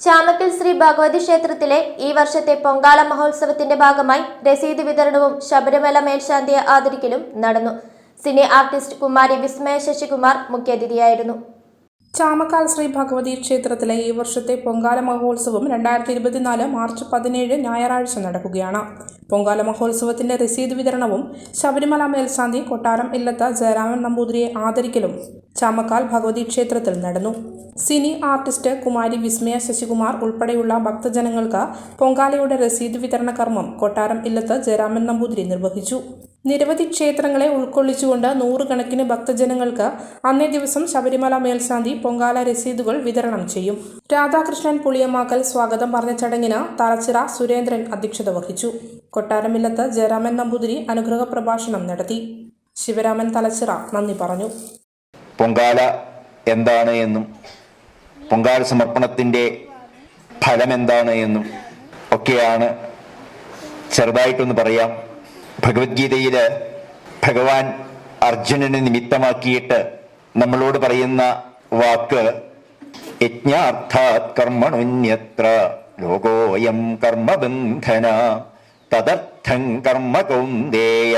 ചാമക്കൽ ശ്രീ ഭഗവതി ക്ഷേത്രത്തിലെ ഈ വർഷത്തെ പൊങ്കാല മഹോത്സവത്തിന്റെ ഭാഗമായി രസീത് വിതരണവും ശബരിമല മേൽശാന്തിയെ ആദരിക്കലും നടന്നു. സിനി ആർട്ടിസ്റ്റ് കുമാരി വിസ്മയ ശശികുമാർ മുഖ്യാതിഥിയായിരുന്നു. ചാമക്കാൽ ശ്രീ ഭഗവതി ക്ഷേത്രത്തിലെ ഈ വർഷത്തെ പൊങ്കാല മഹോത്സവം രണ്ടായിരത്തി ഇരുപത്തിനാല് മാർച്ച് പതിനേഴ് ഞായറാഴ്ച നടക്കുകയാണ്. പൊങ്കാല മഹോത്സവത്തിന്റെ രസീത് വിതരണവും ശബരിമല മേൽശാന്തി കൊട്ടാരം ഇല്ലത്ത ജയരാമൻ നമ്പൂതിരിയെ ആദരിക്കലും ചാമക്കാൽ ഭഗവതി ക്ഷേത്രത്തിൽ നടന്നു. സിനി ആർട്ടിസ്റ്റ് കുമാരി വിസ്മയ ശശികുമാർ ഉൾപ്പെടെയുള്ള ഭക്തജനങ്ങൾക്ക് പൊങ്കാലയുടെ രസീത് വിതരണ കർമ്മം കൊട്ടാരം ഇല്ലത്ത് ജയരാമൻ നമ്പൂതിരി നിർവഹിച്ചു. നിരവധി ക്ഷേത്രങ്ങളെ ഉൾക്കൊള്ളിച്ചുകൊണ്ട് നൂറുകണക്കിന് ഭക്തജനങ്ങൾക്ക് അന്നേ ദിവസം ശബരിമല മേൽശാന്തി പൊങ്കാല രസീതുകൾ വിതരണം ചെയ്യും. രാധാകൃഷ്ണൻ പുളിയമാക്കൽ സ്വാഗതം പറഞ്ഞ ചടങ്ങിന് തലച്ചിറ സുരേന്ദ്രൻ അധ്യക്ഷത വഹിച്ചു. കൊട്ടാരമില്ലത്ത് ജയരാമൻ നമ്പൂതിരി അനുഗ്രഹ പ്രഭാഷണം നടത്തി. ശിവരാമൻ തലച്ചിറ നന്ദി പറഞ്ഞു. പൊങ്കാല എന്താണ് എന്നും പൊങ്കാല സമർപ്പണത്തിന്റെ ഫലം എന്താണ് എന്നും ഒക്കെയാണ് ചെറുതായിട്ടൊന്ന് പറയാം. ഭഗവത്ഗീതയിൽ ഭഗവാൻ അർജുനനെ നിമിത്തമാക്കിയിട്ട് നമ്മളോട് പറയുന്ന വാക്ക് യജ്ഞാർത്ഥാത് കർമ്മണുന്യത്ര ലോകോയം കർമ്മബന്ധന തദർത്ഥം കർമ്മ കൗന്ദേയ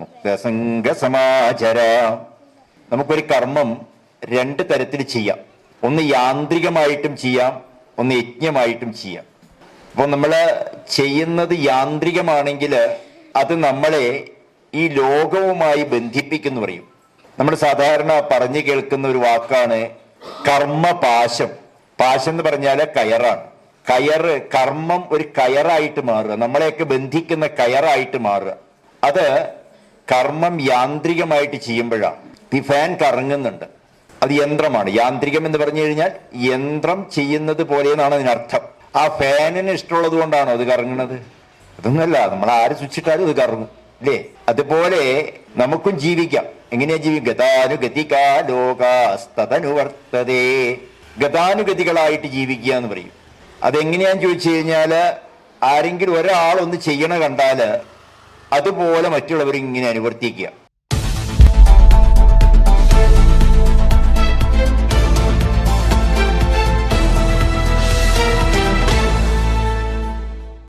മുക്തസംഗസമാചര. നമുക്കൊരു കർമ്മം രണ്ട് തരത്തിൽ ചെയ്യാം. ഒന്ന് യാന്ത്രികമായിട്ടും ചെയ്യാം ഒന്ന് യജ്ഞമായിട്ടും ചെയ്യാം. അപ്പോൾ നമ്മൾ ചെയ്യുന്നത് യാന്ത്രികമാണെങ്കിൽ അത് നമ്മളെ ഈ ലോകവുമായി ബന്ധിപ്പിക്കുന്നു പറയും. നമ്മൾ സാധാരണ പറഞ്ഞു കേൾക്കുന്ന ഒരു വാക്കാണ് കർമ്മപാശം. പാശം എന്ന് പറഞ്ഞാൽ കയറാണ്. കയറ് കർമ്മം ഒരു കയറായിട്ട് മാറുക. നമ്മളെയൊക്കെ ബന്ധിക്കുന്ന കയറായിട്ട് മാറുക. അത് കർമ്മം യാന്ത്രികമായിട്ട് ചെയ്യുമ്പോഴാണ്. ഈ ഫാൻ കറങ്ങുന്നുണ്ട്. അത് യന്ത്രമാണ്. യാന്ത്രികം എന്ന് പറഞ്ഞു കഴിഞ്ഞാൽ യന്ത്രം ചെയ്യുന്നത് പോലെ എന്നാണ് അതിനർത്ഥം. ആ ഫാനിന് ഇഷ്ടമുള്ളത് കൊണ്ടാണോ അത് കറങ്ങുന്നത്? അതൊന്നുമല്ല നമ്മൾ ആര് സൂക്ഷിച്ചാലും അത് കറങ്ങും അല്ലേ അതുപോലെ നമുക്കും ജീവിക്കാം. എങ്ങനെയാ ജീവിക്കും ഗതാനുഗതികാ ലോകാസ്തതനുവർത്തതേ ഗതാനുഗതികളായിട്ട് ജീവിക്കുക എന്ന് പറയും. അതെങ്ങനെയാന്ന് ചോദിച്ചു കഴിഞ്ഞാൽ ആരെങ്കിലും ഒരാളൊന്ന് ചെയ്യണ കണ്ടാൽ അതുപോലെ മറ്റുള്ളവർ ഇങ്ങനെ അനുവർത്തിക്കുക.